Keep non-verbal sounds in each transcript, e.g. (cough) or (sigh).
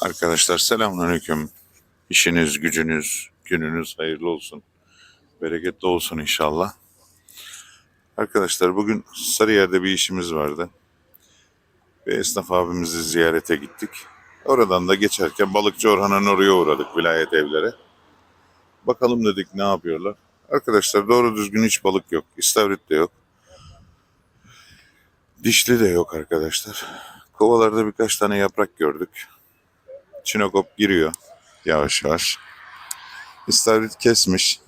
Arkadaşlar selamünaleyküm. İşiniz, gücünüz, gününüz hayırlı olsun. Bereketli olsun inşallah. Arkadaşlar bugün Sarıyer'de bir işimiz vardı. Ve esnaf abimizi ziyarete gittik. Oradan da geçerken Balıkçı Orhan'ın oraya uğradık vilayet evlere. Bakalım dedik ne yapıyorlar. Arkadaşlar doğru düzgün hiç balık yok. İstavrit de yok. Dişli de yok arkadaşlar. Kovalarda birkaç tane yaprak gördük. Çinokop giriyor yavaş yavaş. İstavrit kesmiş.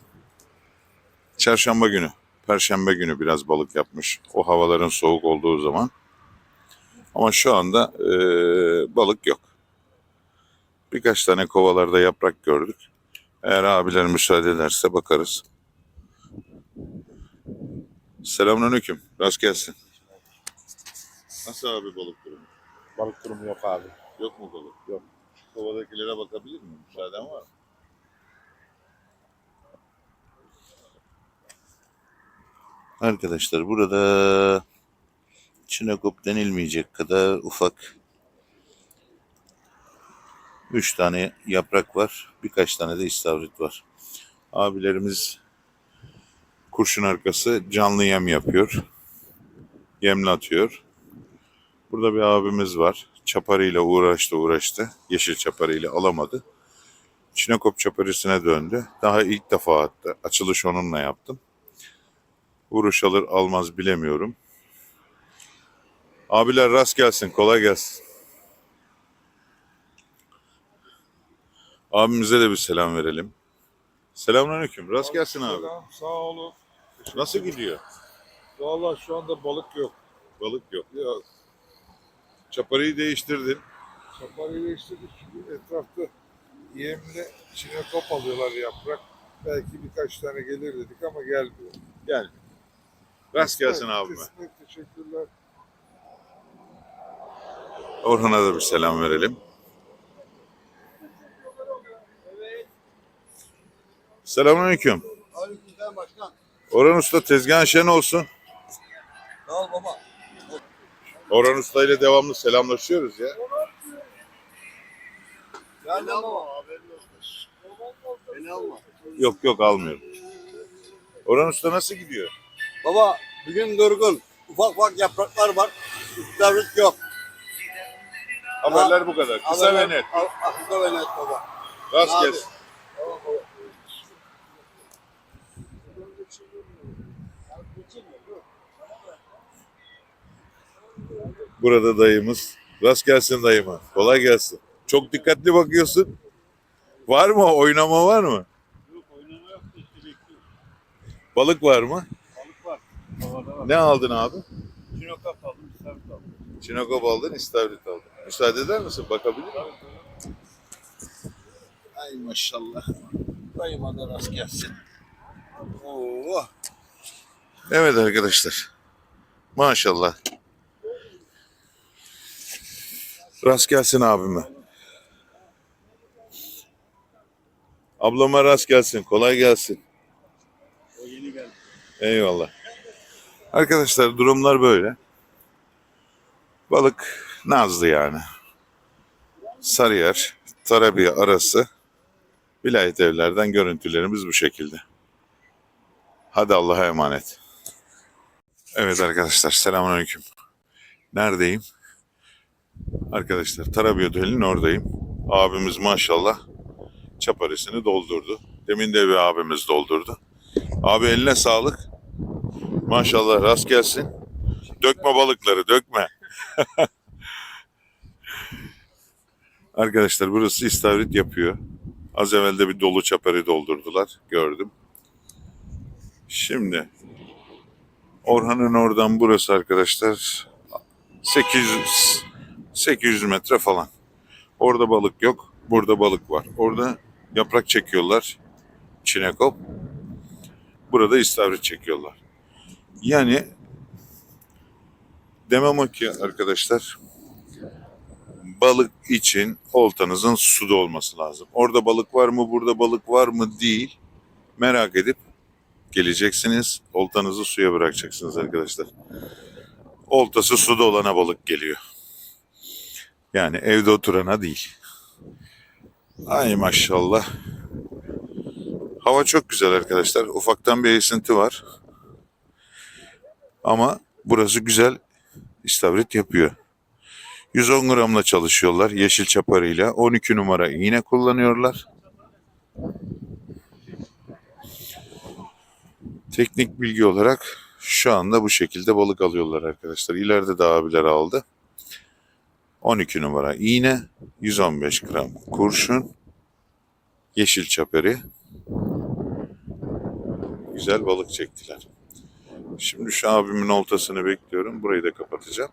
Çarşamba günü, Perşembe günü biraz balık yapmış. O havaların soğuk olduğu zaman. Ama şu anda eee, balık yok. Birkaç tane kovalarda yaprak gördük. Eğer abiler müsaade ederse bakarız. Selamünaleyküm. Rast gelsin. Nasıl abi balık durumu? Balık durumu yok abi. Yok mu balık? Yok. Kovadakilere bakabilir miyim? Müsaaden var mı? Arkadaşlar burada çinekop denilmeyecek kadar ufak üç tane yaprak var. Birkaç tane de istavrit var. Abilerimiz kurşun arkası canlı yem yapıyor. Yemle atıyor. Burada bir abimiz var. Çaparıyla uğraştı uğraştı. Yeşil çaparıyla alamadı. Çinekop çaparısına döndü. Daha ilk defa attı. Açılış onunla yaptım. Vuruş alır almaz bilemiyorum. Abiler rast gelsin. Kolay gelsin. Abimize de bir selam verelim. Selamünaleyküm. Rast gelsin abi. Selam, sağ olun. Nasıl gidiyor? Valla şu anda balık yok. Balık yok. Yok. Çaparıyı değiştirdin. Çaparıyla değiştirdik. Çünkü etrafta yemle içine top alıyorlar yaprak. Belki birkaç tane gelir dedik ama gelmiyor. Gel. Rast gelsin Kısmet, abime. kısmet, teşekkürler. Orhan'a da bir selam verelim. Selamünaleyküm. Aleykümselam başkan. Orhan Usta tezgahın şen olsun. Sağ ol baba. Orhan Usta ile devamlı selamlaşıyoruz ya. Beni alma. Haberin olsun. Beni alma. Yok yok almıyorum. Orhan Usta nasıl gidiyor? Baba bugün durgun. Ufak ufak yapraklar var. İstavrit yok. Haberler bu kadar. Kısa ve net. Kısa ve net baba. Rast gelsin. Burada dayımız. Rast gelsin dayıma. Kolay gelsin. Çok dikkatli bakıyorsun. Var mı? Oynama var mı? Yok oynama yok. Balık var mı? Balık var. Havada var. Ne aldın abi? Çinokap aldım. İstavrit aldım. Çinokop aldın, istavrit aldın. Müsaade eder misin? Bakabilir miyim? Ay maşallah. Dayıma da rast gelsin. Oo. Evet arkadaşlar. Maşallah. Rast gelsin abime. Ablama rast gelsin. Kolay gelsin. O yeni geldi. Eyvallah. Arkadaşlar durumlar böyle. Balık nazlı yani. Sarıyer, Tarabiye arası vilayet evlerden görüntülerimiz bu şekilde. Hadi Allah'a emanet. Evet arkadaşlar selamünaleyküm. Neredeyim? Arkadaşlar Tarabiye Oteli'nin oradayım. Abimiz maşallah çaparesini doldurdu. Demin de bir abimiz doldurdu. Abi eline sağlık. Maşallah rast gelsin. Dökme balıkları dökme. (laughs) Arkadaşlar burası istavrit yapıyor. Az evvel de bir dolu çaparı doldurdular. Gördüm. Şimdi Orhan'ın oradan burası arkadaşlar 800 800 metre falan. Orada balık yok. Burada balık var. Orada yaprak çekiyorlar. Çinekop. Burada istavrit çekiyorlar. Yani demem o ki arkadaşlar balık için oltanızın suda olması lazım. Orada balık var mı, burada balık var mı değil. Merak edip geleceksiniz. Oltanızı suya bırakacaksınız arkadaşlar. Oltası suda olana balık geliyor. Yani evde oturana değil. Ay maşallah. Hava çok güzel arkadaşlar. Ufaktan bir esinti var. Ama burası güzel istavrit yapıyor. 110 gramla çalışıyorlar yeşil çaparıyla. 12 numara iğne kullanıyorlar. Teknik bilgi olarak şu anda bu şekilde balık alıyorlar arkadaşlar. İleride de abiler aldı. 12 numara iğne, 115 gram kurşun, yeşil çaperi. Güzel balık çektiler. Şimdi şu abimin oltasını bekliyorum. Burayı da kapatacağım.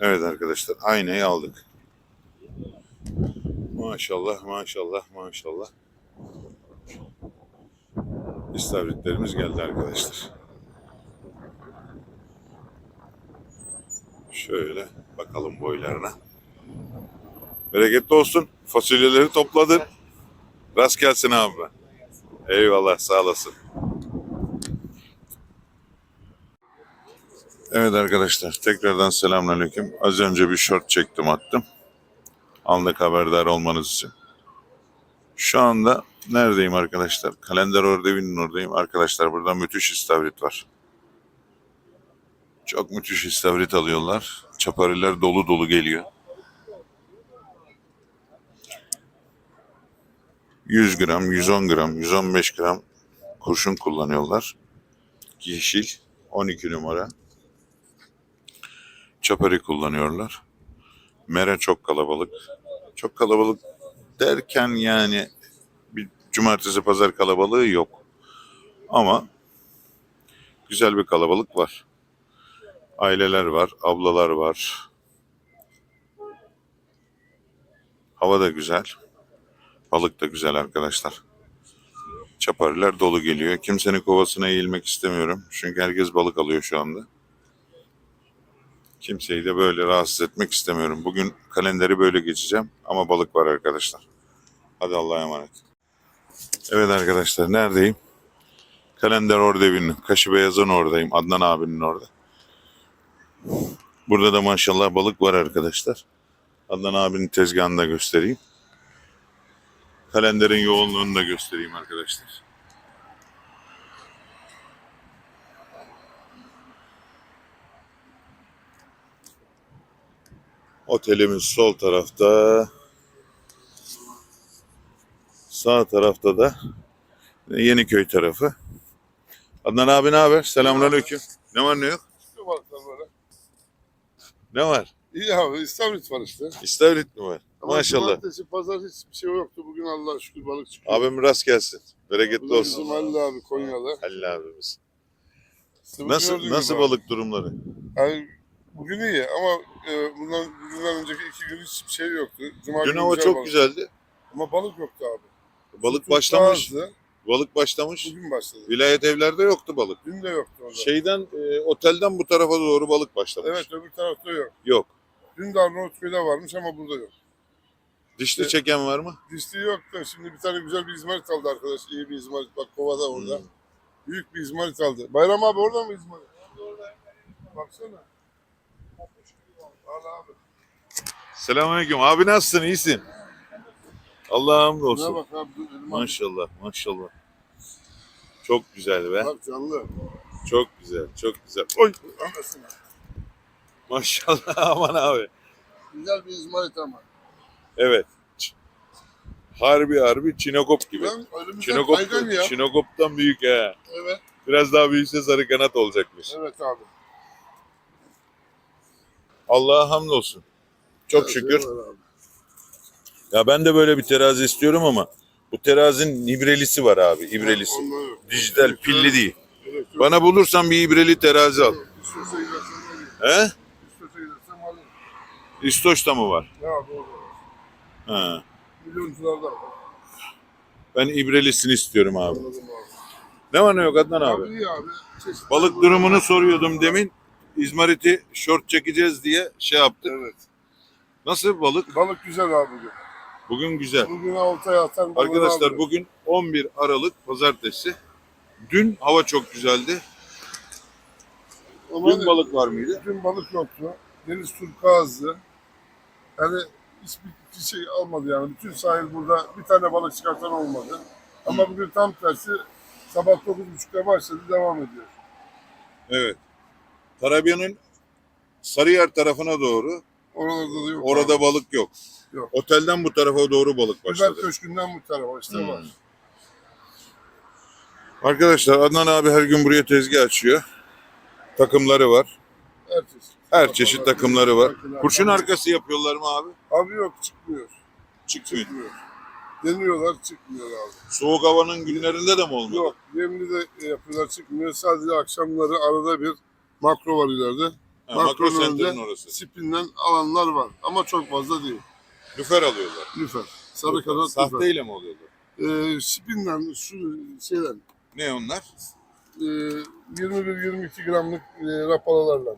Evet arkadaşlar aynayı aldık. Maşallah maşallah maşallah. İstavritlerimiz geldi arkadaşlar. Şöyle bakalım boylarına. Bereketli olsun. Fasulyeleri topladın. Rast gelsin abi. Eyvallah sağ olasın. Evet arkadaşlar tekrardan selamünaleyküm. Az önce bir short çektim attım. Anlık haberdar olmanız için. Şu anda neredeyim arkadaşlar? Kalender Ordevi'nin oradayım. Arkadaşlar burada müthiş istavrit var. Çok müthiş istavrit alıyorlar. Çapariler dolu dolu geliyor. 100 gram, 110 gram, 115 gram kurşun kullanıyorlar. Yeşil 12 numara. Çapari kullanıyorlar. Mere çok kalabalık. Çok kalabalık derken yani bir cumartesi pazar kalabalığı yok. Ama güzel bir kalabalık var. Aileler var, ablalar var. Hava da güzel. Balık da güzel arkadaşlar. Çapariler dolu geliyor. Kimsenin kovasına eğilmek istemiyorum. Çünkü herkes balık alıyor şu anda. Kimseyi de böyle rahatsız etmek istemiyorum. Bugün kalenderi böyle geçeceğim ama balık var arkadaşlar. Hadi Allah'a emanet. Evet arkadaşlar neredeyim? Kalender Ordevi'nin, Kaşı Beyaz'ın oradayım. Adnan abinin orada. Burada da maşallah balık var arkadaşlar. Adnan abinin tezgahını da göstereyim. Kalenderin yoğunluğunu da göstereyim arkadaşlar. Otelimiz sol tarafta. Sağ tarafta da Yeniköy tarafı. Adnan abi ne haber? Selamünaleyküm. Ne var ne yok? Ne var? İyi abi İstavrit var işte. İstavrit mi var? Ama Maşallah. Cumartesi, pazar hiçbir şey yoktu. Bugün Allah'a şükür balık çıkıyor. Abim rast gelsin. Bereketli Bu da bizim olsun. Halil abi Konyalı. Halil abimiz. İşte bu Nasıl gördüğün nasıl gibi balık durumları? abi. Yani bugün iyi ama e, bundan, bugünden önceki iki gün hiçbir şey yoktu. Cuma Dün günü hava çok balık. güzeldi. Ama balık yoktu abi. Balık Tuz başlamış. azdı. Balık başlamış. Bugün başladı. Vilayet evlerde yoktu balık. Dün de yoktu orada. Şeyden e, otelden bu tarafa doğru balık başlamış. Evet öbür tarafta yok. Yok. Dün de Arnavutköy'de varmış ama burada yok. Dişli Evet. çeken var mı? Dişli yok da şimdi bir tane güzel bir izmarit aldı arkadaş. İyi bir izmarit. Bak kovada orada. Hmm. Büyük bir izmarit aldı. Bayram abi orada mı izmarit? Baksana. Al abi. Selamünaleyküm. Abi nasılsın? İyisin. Allah'ım Buna olsun. bak abi. dur, elim al. Maşallah, maşallah. Çok güzel be. Bak canlı. Çok güzel, çok güzel. Oy, Anlasın. maşallah (laughs) aman abi. Güzel bir izmarit ama. Evet. Harbi harbi çinokop gibi. Ben önümüzden Çinokop, kaygan ya. çinokoptan büyük ha. Evet. Biraz daha büyüse sarı kanat olacakmış. Evet abi. Allah'a hamdolsun. Çok Evet, şükür. abi. Ya ben de böyle bir terazi istiyorum ama bu terazinin ibrelisi var abi, ibrelisi. Dijital, pilli değil. Bana bulursan bir ibreli terazi al. He? İstoç'ta mı var? Ha. Milyoncularda. Ben ibrelisini istiyorum abi. Ne var ne yok Adnan abi? Abi iyi abi. Çeşitli Balık durumunu soruyordum demin. İzmarit'i short çekeceğiz diye şey yaptık. Evet. Nasıl balık? Balık güzel abi bugün. Güzel. Bugün oltaya atan Arkadaşlar bugün 11 Aralık Pazartesi. Dün hava çok güzeldi. Ama Dün balık var mıydı? Dün balık yoktu. Deniz turkuazdı. Yani hiçbir şey almadı yani. Bütün sahil burada bir tane balık çıkartan olmadı. Ama bugün tam tersi sabah 9.30'da başladı devam ediyor. Evet. Tarabya'nın Sarıyer tarafına doğru Oralarda da yok. orada balık yok. Yok. Otelden bu tarafa doğru balık başladı. köşkünden bu tarafa işte Hmm. var. Arkadaşlar Adnan abi her gün buraya tezgah açıyor. Takımları var. Her çeşit. Her çeşit takımları var. Kurşun arkası yapıyorlar mı abi? Abi yok çıkmıyor. Çıkmıyor. Çıkmıyor. Deniyorlar çıkmıyor abi. Soğuk havanın günlerinde de mi olmuyor? Yok yemli de yapıyorlar çıkmıyor. Sadece akşamları arada bir makro var ileride. Ha, makro center'ın orası. Spinden alanlar var ama çok fazla değil. Lüfer alıyorlar. Lüfer. Sarı kanat lüfer. Sahteyle mi oluyorlar? Ee, spinden şu şeyden Ne onlar? e, 21-22 gramlık e, rapalalarla.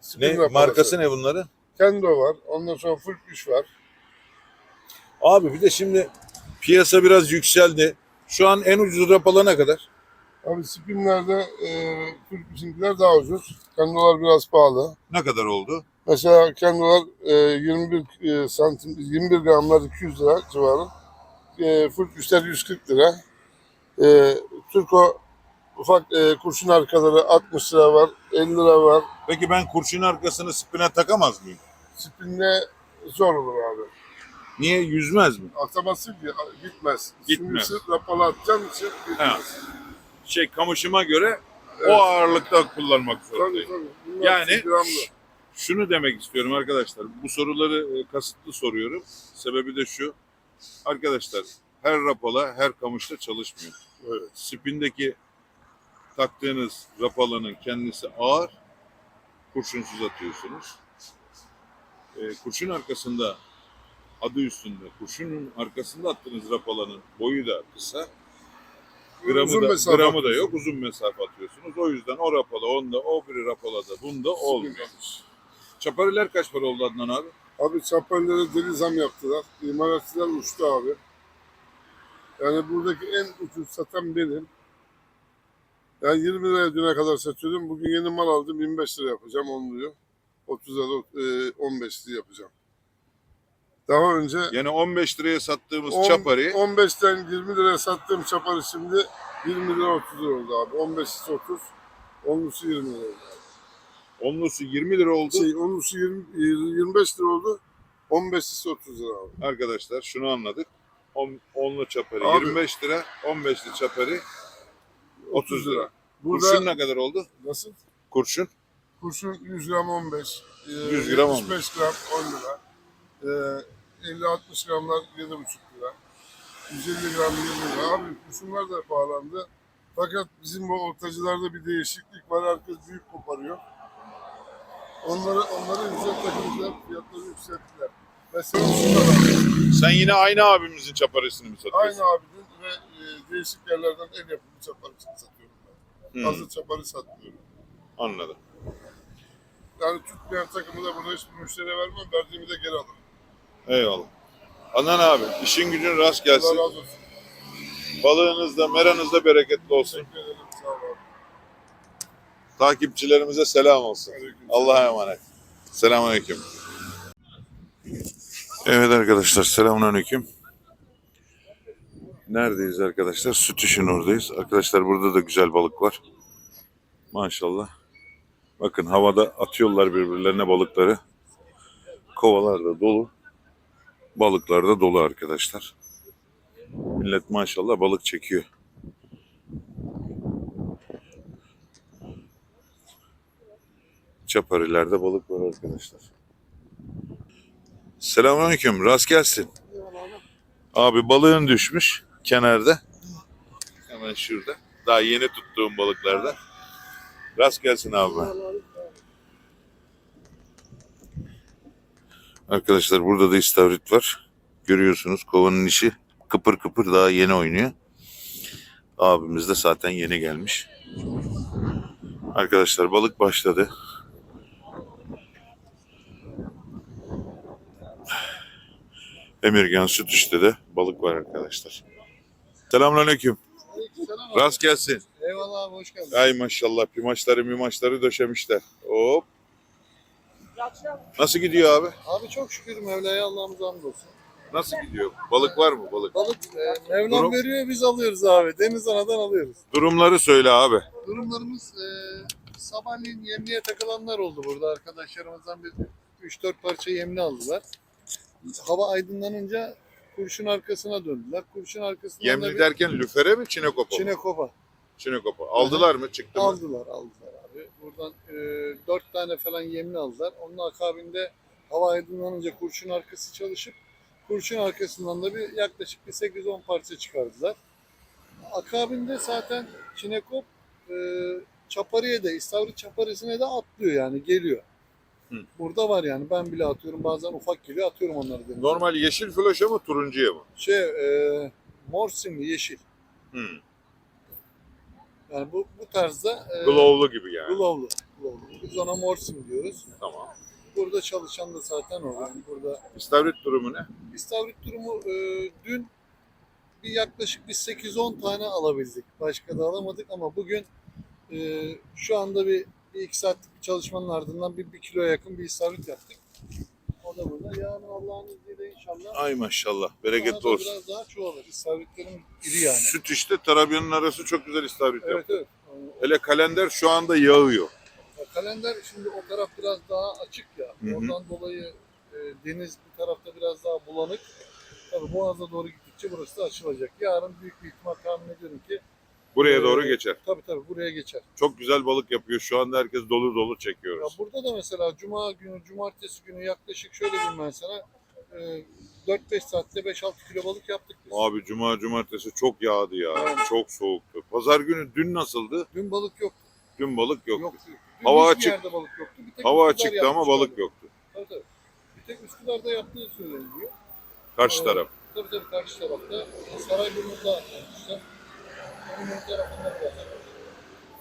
Spin Ne? rapalası. Markası ne bunların? Kendo var. Ondan sonra full güç var. Abi bir de şimdi piyasa biraz yükseldi. Şu an en ucuz rapala ne kadar? Abi spinlerde e, Türk bizimkiler daha ucuz. Kendolar biraz pahalı. Ne kadar oldu? Mesela kendolar e, 21 e, santim 21 gramlar 200 lira civarı. E, full güçler 140 lira. E, Turko ufak e, kurşun arkaları 60 lira var, 50 lira var. Peki ben kurşun arkasını spine takamaz mıyım? Spinle zor olur abi. Niye? Yüzmez mi? Atamazsın ki gitmez. Gitmez. Şimdi rapalı atacağın için gitmez. Ha. Şey kamışıma göre Evet. o ağırlıkta kullanmak zorundayım. tabii. Bunlar Yani şunu demek istiyorum arkadaşlar. Bu soruları e, kasıtlı soruyorum. Sebebi de şu. Arkadaşlar her rapala her kamışta çalışmıyor. Evet. Spindeki taktığınız rapalanın kendisi ağır. Kurşunsuz atıyorsunuz. E, kurşun arkasında adı üstünde. Kurşunun arkasında attığınız rapalanın boyu da kısa. Gramı Uzun da, mesafe gramı da yok. Uzun mesafe atıyorsunuz. O yüzden o rapala onda, o biri rapalada bunda olmuyor. Çapariler kaç para oldu Adnan abi? Abi çaparlara deli zam yaptılar. İmalatçılar uçtu abi. Yani buradaki en ucuz satan benim. Yani 20 liraya düne kadar satıyordum. Bugün yeni mal aldım. 25 lira yapacağım onu diyor. 30 lira e, 15 lira yapacağım. Daha önce Yani 15 liraya sattığımız on- çapari 15'ten 20 liraya sattığım çaparı şimdi 20 lira 30 lira oldu abi. 15'lisi 30, 10'lusu 20 lira oldu. onlusu 20 lira oldu. Şey, 10'lusu 20, 25 lira oldu. 15'lisi 30 lira abi. Arkadaşlar şunu anladık. 10 onlu çapari Abi- 25 lira, 15'li çapari 30 lira. Burada Kurşun ne kadar oldu? nasıl? Kurşun Kurşun 100 gram 15. e, 100 gram 75 gram 10 lira. E, 50-60 gramlar 7,5 lira. 150 gram 20 lira. Abi kurşunlar da pahalandı. Fakat bizim bu ortacılarda bir değişiklik var. Herkes büyük koparıyor. Onları, onları güzel takımcılar fiyatları yükselttiler. Mesela. Sen yine aynı abimizin çaparisini mi satıyorsun? Aynı abinin ve e, değişik yerlerden el yapımı çaparı satıyorum ben. Hmm, Hazır çaparı satmıyorum. anladım. Yani tutmayan takımı da burada hiçbir müşteriye vermem. Verdiğimi de geri alırım. Eyvallah. Adnan abi işin gücün rast gelsin. Allah razı olsun. Balığınızda, meranızda bereketli olsun. Teşekkür ederim. Sağ olun. Takipçilerimize selam olsun. Allah'a emanet. Selamünaleyküm. Evet arkadaşlar selamünaleyküm. Neredeyiz arkadaşlar? Süt işin oradayız. Arkadaşlar burada da güzel balık var. Maşallah. Bakın havada atıyorlar birbirlerine balıkları. Kovalar da dolu. Balıklar da dolu arkadaşlar. Millet maşallah balık çekiyor. Çaparilerde balık var arkadaşlar. Selamünaleyküm. Rast gelsin. Abi balığın düşmüş kenarda. Hemen şurada. Daha yeni tuttuğum balıklarda. Rast gelsin abi. Arkadaşlar burada da istavrit var. Görüyorsunuz kovanın işi kıpır kıpır daha yeni oynuyor. Abimiz de zaten yeni gelmiş. Arkadaşlar balık başladı. Emirgan süt işte de balık var arkadaşlar. Selamünaleyküm. Rast gelsin. Eyvallah abi hoş geldin. Ay maşallah pimaçları mimaçları döşemişler. Hop. Nasıl gidiyor abi? Abi çok şükür Mevla'ya Allah'ımıza hamdolsun. Nasıl gidiyor? Balık var mı balık? Balık e, Mevlam Durum- veriyor biz alıyoruz abi. Deniz anadan alıyoruz. Durumları söyle abi. Durumlarımız e, sabahleyin yemliğe takılanlar oldu burada. Arkadaşlarımızdan bir 3-4 parça yemli aldılar. Hava aydınlanınca kurşun arkasına döndüler. Kurşun arkasından da Yemli bir derken lüfere mi çinekopa mı? Çinekopa Çinekopa. Aldılar mı? Çıktı mı? aldılar aldılar abi. Buradan e, 4 tane falan yemli aldılar. Onun akabinde hava aydınlanınca kurşun arkası çalışıp kurşun arkasından da bir yaklaşık bir 8-10 parça çıkardılar. Akabinde zaten Çinekop e, Çapari'ye de, İstavrit Çapari'sine de atlıyor yani geliyor. Hı. Burada var yani ben bile atıyorum bazen ufak geliyor atıyorum onları denize. Normal yeşil floşa mı turuncuya mı? Şey e, mor simli yeşil. Hmm. Yani bu, bu tarzda e, Glow'lu gibi yani. Glow'lu. glow'lu. Biz ona mor sim diyoruz. Tamam. Burada çalışan da zaten o. Yani burada İstavrit durumu ne? İstavrit durumu e, dün bir yaklaşık bir 8-10 tane alabildik. Başka da alamadık ama bugün e, şu anda bir, bir iki saatlik bir çalışmanın ardından bir, bir kiloya yakın bir istavrit yaptık. O da burada. Yarın Allah'ın izniyle inşallah Ay maşallah. Bereketli olsun. biraz daha çoğalır. İstavritlerin iri yani. Süt işte tarabyanın arası çok güzel istavrit Evet yaptı. evet. Hele kalender şu anda yağıyor. Ya Kalender şimdi o taraf biraz daha açık ya. Hı hı. Oradan dolayı e, deniz bu tarafta biraz daha bulanık. Tabii Boğaz'a doğru gittikçe burası da açılacak. Yarın büyük bir ihtimal tahmin ediyorum ki Buraya Ee, doğru geçer. tabii tabii buraya geçer. Çok güzel balık yapıyor. Şu anda herkes dolu dolu Ya çekiyoruz. burada da mesela cuma günü, cumartesi günü yaklaşık şöyle diyeyim ben sana e, 4-5 saatte 5-6 kilo balık yaptık biz. Abi cuma cumartesi çok yağdı ya. Evet. Çok soğuktu. Pazar günü dün nasıldı? Dün balık yoktu. Dün balık yoktu. Yoktu. Dün Hava açık. balık yoktu. Bir tek Hava açıktı ama balık oldu. yoktu. Tabii tabii. Bir tek Üsküdar'da yaptığı söyleniyor. Karşı Evet. taraf. Tabii tabii karşı tarafta. Sarayburnu'nda yapmışlar. Onun ön tarafında biraz.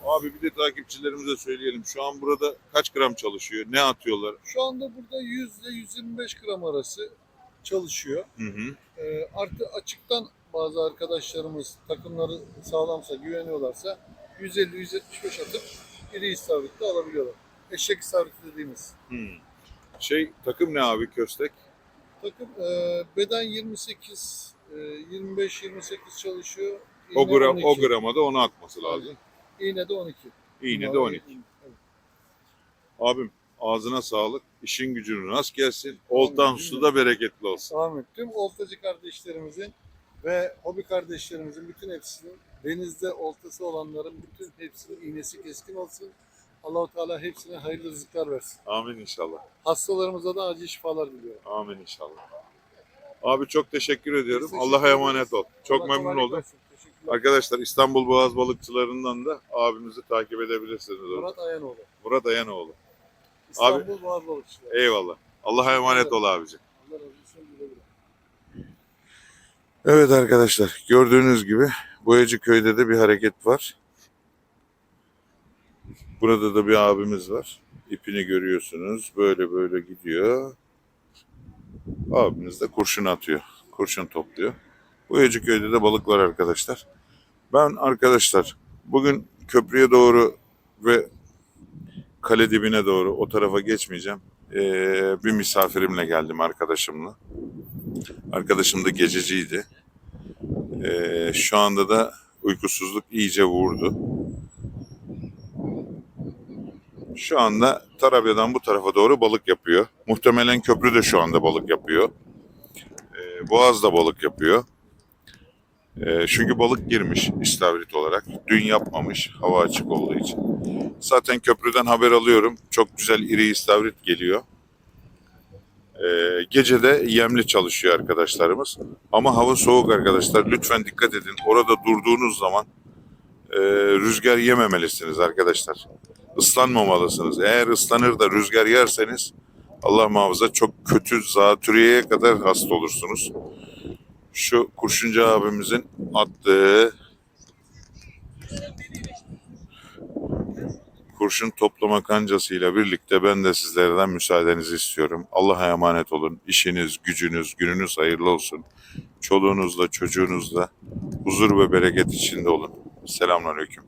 Abi bir de takipçilerimize söyleyelim. Şu an burada kaç gram çalışıyor? Ne atıyorlar? Şu anda burada 100 ile 125 gram arası çalışıyor. Hı hı. Ee, artı açıktan bazı arkadaşlarımız takımları sağlamsa, güveniyorlarsa 150-175 atıp iri istavritle alabiliyorlar. Eşek istavriti dediğimiz. Hı. Şey takım ne abi köstek? Takım e, beden 28, e, 25-28 çalışıyor. O, gram, 12. o grama da onu atması lazım. İğne de 12. İğne de Bunlar 12. Evet. Abim ağzına sağlık. İşin gücünü rast gelsin. Oltan su da bereketli olsun. Ahmet tüm oltacı kardeşlerimizin ve hobi kardeşlerimizin bütün hepsinin denizde oltası olanların bütün hepsinin iğnesi keskin olsun. Allahu Teala hepsine hayırlı rızıklar versin. Amin inşallah. Hastalarımıza da acil şifalar diliyorum. Amin inşallah. Abi çok teşekkür ediyorum. Allah'a emanet ol. Çok Allah memnun oldum. versin. Arkadaşlar İstanbul Boğaz balıkçılarından da abimizi takip edebilirsiniz. Murat, Murat Ayanoğlu. Murat Ayanoğlu. İstanbul Boğaz Balıkçıları. Eyvallah. Allah'a emanet ol abicim. Allah razı olsun. Güle güle. Evet arkadaşlar gördüğünüz gibi Boyacı köyde de bir hareket var. Burada da bir abimiz var. İpini görüyorsunuz. Böyle böyle gidiyor. Abimiz de kurşun atıyor. Kurşun topluyor. Boyacı köyde de balık var arkadaşlar. Ben arkadaşlar bugün köprüye doğru ve kale dibine doğru o tarafa geçmeyeceğim. Ee, bir misafirimle geldim arkadaşımla. Arkadaşım da gececiydi. Ee, şu anda da uykusuzluk iyice vurdu. Şu anda Tarabya'dan bu tarafa doğru balık yapıyor. Muhtemelen köprü de şu anda balık yapıyor. Ee, Boğaz da balık yapıyor. Ee, çünkü balık girmiş istavrit olarak. Dün yapmamış hava açık olduğu için. Zaten köprüden haber alıyorum. Çok güzel iri istavrit geliyor. Ee, gece de yemli çalışıyor arkadaşlarımız. Ama hava soğuk arkadaşlar. Lütfen dikkat edin. Orada durduğunuz zaman e, rüzgar yememelisiniz arkadaşlar. Islanmamalısınız. Eğer ıslanır da rüzgar yerseniz Allah muhafaza çok kötü zatürreye kadar hasta olursunuz. Şu kurşuncu abimizin attığı kurşun toplama kancasıyla birlikte ben de sizlerden müsaadenizi istiyorum. Allah'a emanet olun. İşiniz, gücünüz, gününüz hayırlı olsun. Çoluğunuzla, çocuğunuzla huzur ve bereket içinde olun. Selamünaleyküm.